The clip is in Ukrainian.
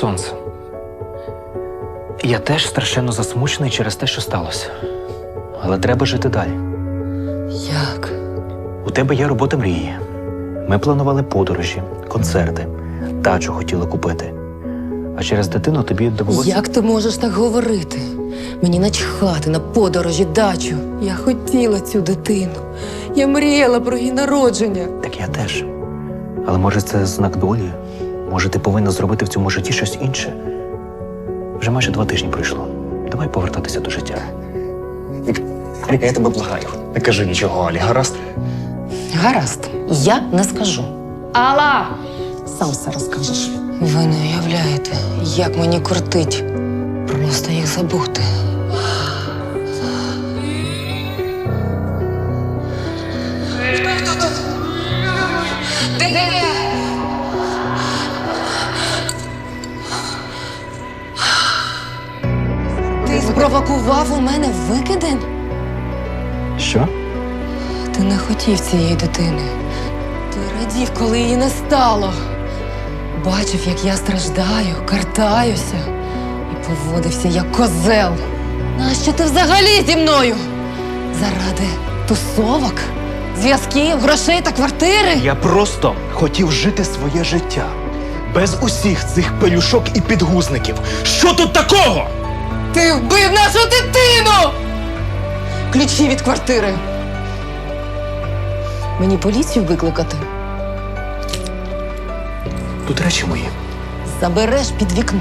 сонце. Я теж страшенно засмучений через те, що сталося. Але треба жити далі. Як? У тебе є робота мрії. Ми планували подорожі, концерти, дачу хотіли купити. А через дитину тобі довелося. Як ти можеш так говорити? Мені начхати на подорожі, дачу. Я хотіла цю дитину. Я мріяла про її народження. Так я теж. Але може це знак долі? Може, ти повинна зробити в цьому житті щось інше? Вже майже два тижні пройшло. Давай повертатися до життя. Віка, я тебе благаю. Не кажи нічого, Алі, гаразд? Гаразд, я не скажу. Алла! Сам все розкажеш. Ви не уявляєте, як мені кортить. Просто їх забути. Ти спровокував у мене викидень? Що? Ти не хотів цієї дитини. Ти радів, коли її не стало. Бачив, як я страждаю, картаюся і поводився як козел. Нащо ти взагалі зі мною? Заради тусовок, зв'язків, грошей та квартири? Я просто хотів жити своє життя. Без усіх цих пелюшок і підгузників. Що тут такого? Ти вбив нашу дитину! Ключі від квартири. Мені поліцію викликати. Тут речі мої. Забереш під вікно.